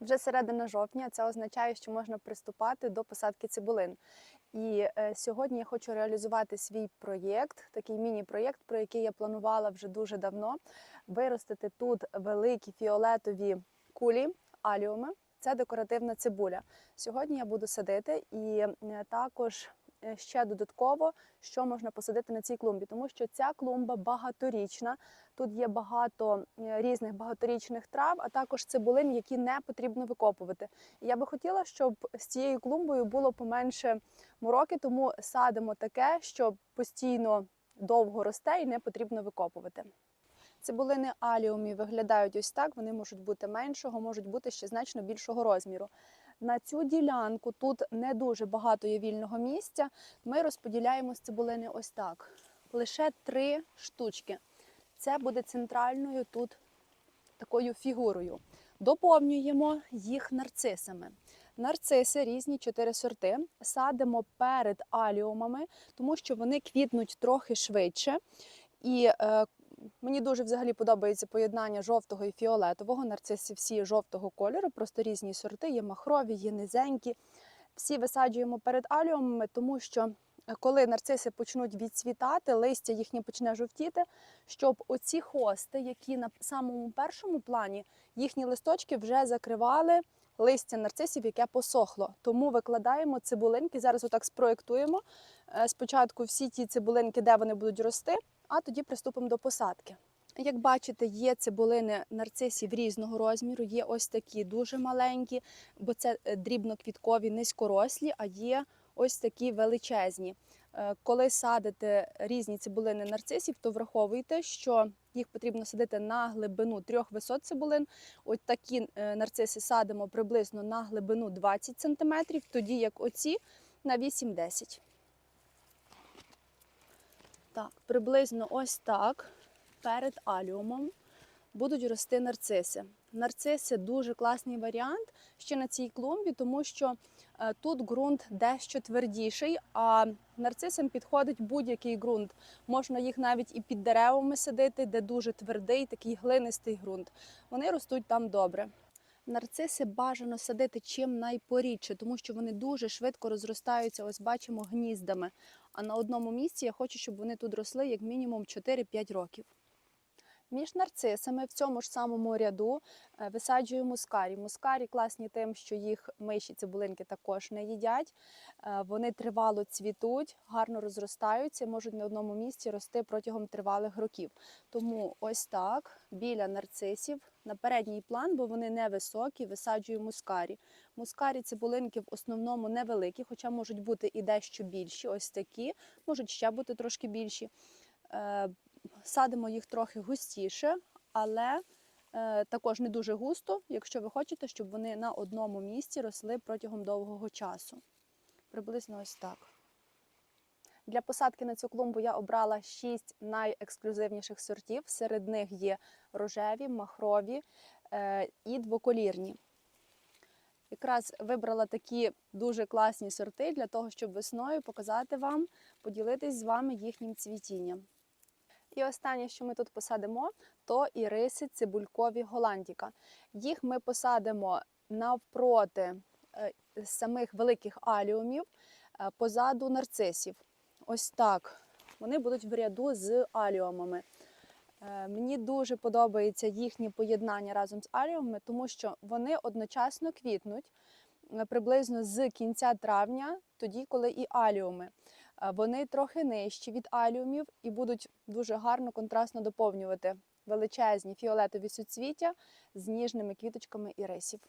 Вже середина жовтня це означає, що можна приступати до посадки цибулин. І е, сьогодні я хочу реалізувати свій проєкт, такий міні-проєкт, про який я планувала вже дуже давно. Виростити тут великі фіолетові кулі, аліуми. Це декоративна цибуля. Сьогодні я буду садити і е, також ще додатково, що можна посадити на цій клумбі, тому що ця клумба багаторічна. Тут є багато е, різних багаторічних трав, а також цибулин, які не потрібно викопувати. І я би хотіла, щоб з цією клумбою було поменше мороки, тому садимо таке, що постійно довго росте і не потрібно викопувати. Цибулини аліумі виглядають ось так. Вони можуть бути меншого, можуть бути ще значно більшого розміру. На цю ділянку тут не дуже багато є вільного місця. Ми розподіляємо з цибулини ось так. Лише три штучки. Це буде центральною тут такою фігурою. Доповнюємо їх нарцисами. Нарциси різні чотири сорти. Садимо перед аліумами, тому що вони квітнуть трохи швидше. І е, Мені дуже взагалі подобається поєднання жовтого і фіолетового. Нарциси всі жовтого кольору, просто різні сорти, є махрові, є низенькі. Всі висаджуємо перед аліумами, тому що е, коли нарциси почнуть відцвітати, листя їхнє почне жовтіти, щоб оці хости, які на самому першому плані, їхні листочки вже закривали листя нарцисів, яке посохло. Тому викладаємо цибулинки. Зараз отак спроєктуємо. Е, Спочатку всі ті цибулинки, де вони будуть рости, а тоді приступимо до посадки. Як бачите, є цибулини нарцисів різного розміру, є ось такі дуже маленькі, бо це е, дрібноквіткові, низькорослі, а є ось такі величезні. Е, Коли садите різні цибулини нарцисів, то враховуйте, що їх потрібно садити на глибину трьох висот цибулин. Ось такі е, нарциси садимо приблизно на глибину 20 см, тоді як оці на 8-10 так, приблизно ось так перед аліумом будуть рости нарциси. Нарциси дуже класний варіант ще на цій клумбі, тому що е, тут ґрунт дещо твердіший, а нарцисам підходить будь-який ґрунт. Можна їх навіть і під деревами садити, де дуже твердий, такий глинистий ґрунт. Вони ростуть там добре. Нарциси бажано садити чим найпорідше, тому що вони дуже швидко розростаються, ось бачимо, гніздами. А на одному місці я хочу, щоб вони тут росли як мінімум 4-5 років. Між нарцисами в цьому ж самому ряду е, висаджую мускарі. Мускарі класні тим, що їх миші цибулинки також не їдять. Е, Вони тривало цвітуть, гарно розростаються, можуть на одному місці рости протягом тривалих років. Тому ось так біля нарцисів на передній план, бо вони невисокі, висаджую мускарі. Мускарі цибулинки в основному невеликі, хоча можуть бути і дещо більші, ось такі, можуть ще бути трошки більші. Садимо їх трохи густіше, але е, також не дуже густо, якщо ви хочете, щоб вони на одному місці росли протягом довгого часу. Приблизно ось так. Для посадки на цю клумбу я обрала 6 найексклюзивніших сортів. Серед них є рожеві, махрові е, і двоколірні. Якраз вибрала такі дуже класні сорти для того, щоб весною показати вам, поділитись з вами їхнім цвітінням. І останнє, що ми тут посадимо, то іриси цибулькові голландіка. Їх ми посадимо навпроти е, самих великих аліумів, е, позаду нарцисів. Ось так. Вони будуть в ряду з аліумами. Е, Мені дуже подобається їхнє поєднання разом з аліумами, тому що вони одночасно квітнуть приблизно з кінця травня, тоді, коли і аліуми. Е, Вони трохи нижчі від аліумів і будуть дуже гарно контрастно доповнювати величезні фіолетові суцвіття з ніжними квіточками ірисів.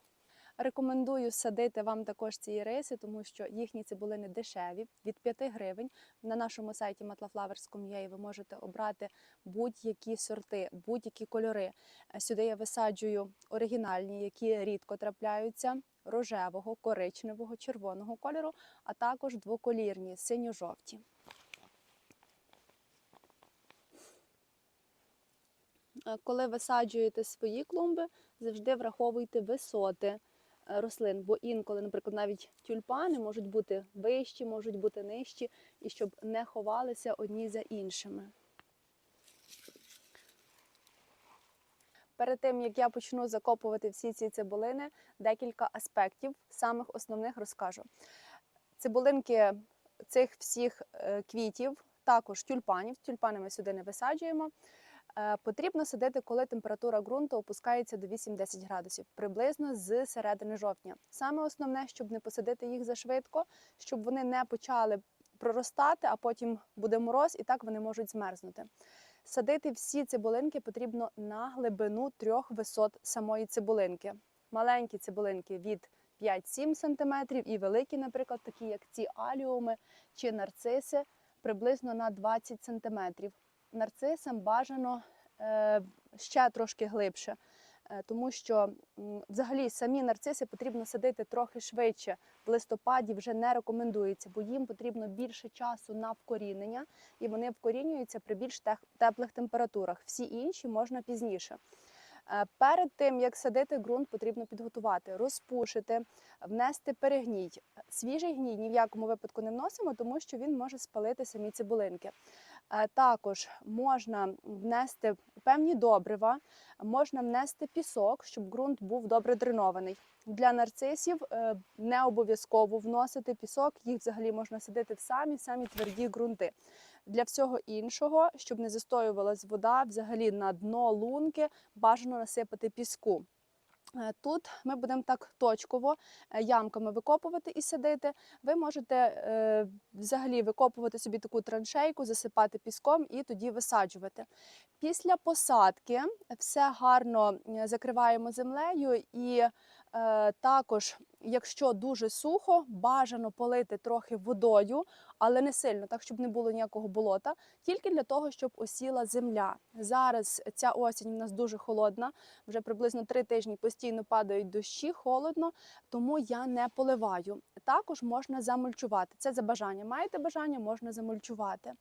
Рекомендую садити вам також ці іриси, тому що їхні цибулини дешеві від 5 гривень. На нашому сайті matlaflowers.com.ua ви можете обрати будь-які сорти, будь-які кольори. Е, Сюди я висаджую оригінальні, які рідко трапляються, рожевого, коричневого, червоного кольору, а також двоколірні, синьо-жовті. Е, Коли висаджуєте свої клумби, завжди враховуйте висоти рослин, бо інколи, наприклад, навіть тюльпани можуть бути вищі, можуть бути нижчі, і щоб не ховалися одні за іншими. перед тим як я почну закопувати всі ці цибулини, декілька аспектів, самих основних розкажу. Цибулинки цих всіх е, квітів, також тюльпанів, тюльпани ми сюди не висаджуємо. Е, Потрібно садити, коли температура ґрунту опускається до 8-10 градусів, приблизно з середини жовтня. Саме основне, щоб не посадити їх зашвидко, щоб вони не почали проростати, а потім буде мороз, і так вони можуть змерзнути. Садити всі цибулинки потрібно на глибину трьох висот самої цибулинки. Маленькі цибулинки від 5-7 см і великі, наприклад, такі як ці аліуми чи нарциси, приблизно на 20 см. Нарцисам бажано е, ще трошки глибше, е, тому що взагалі самі нарциси потрібно садити трохи швидше. В листопаді вже не рекомендується, бо їм потрібно більше часу на вкорінення, і вони вкорінюються при більш теплих температурах. Всі інші можна пізніше. Е, Перед тим як садити ґрунт, потрібно підготувати, розпушити, внести перегній. Свіжий гній ні в якому випадку не вносимо, тому що він може спалити самі цибулинки. Е, Також можна внести певні добрива, можна внести пісок, щоб ґрунт був добре дренований. Для нарцисів е, не обов'язково вносити пісок, їх взагалі можна садити в самі самі тверді ґрунти. Для всього іншого, щоб не застоювалась вода, взагалі на дно лунки бажано насипати піску. Е, Тут ми будемо так точково е, ямками викопувати і садити. Ви можете е, взагалі викопувати собі таку траншейку, засипати піском і тоді висаджувати. Після посадки все гарно е, закриваємо землею і е, також, якщо дуже сухо, бажано полити трохи водою, але не сильно, так щоб не було ніякого болота, тільки для того, щоб осіла земля. Зараз ця осінь у нас дуже холодна, вже приблизно три тижні постійно падають дощі, холодно, тому я не поливаю. Також можна замульчувати. Це за бажання. Маєте бажання, можна замульчувати.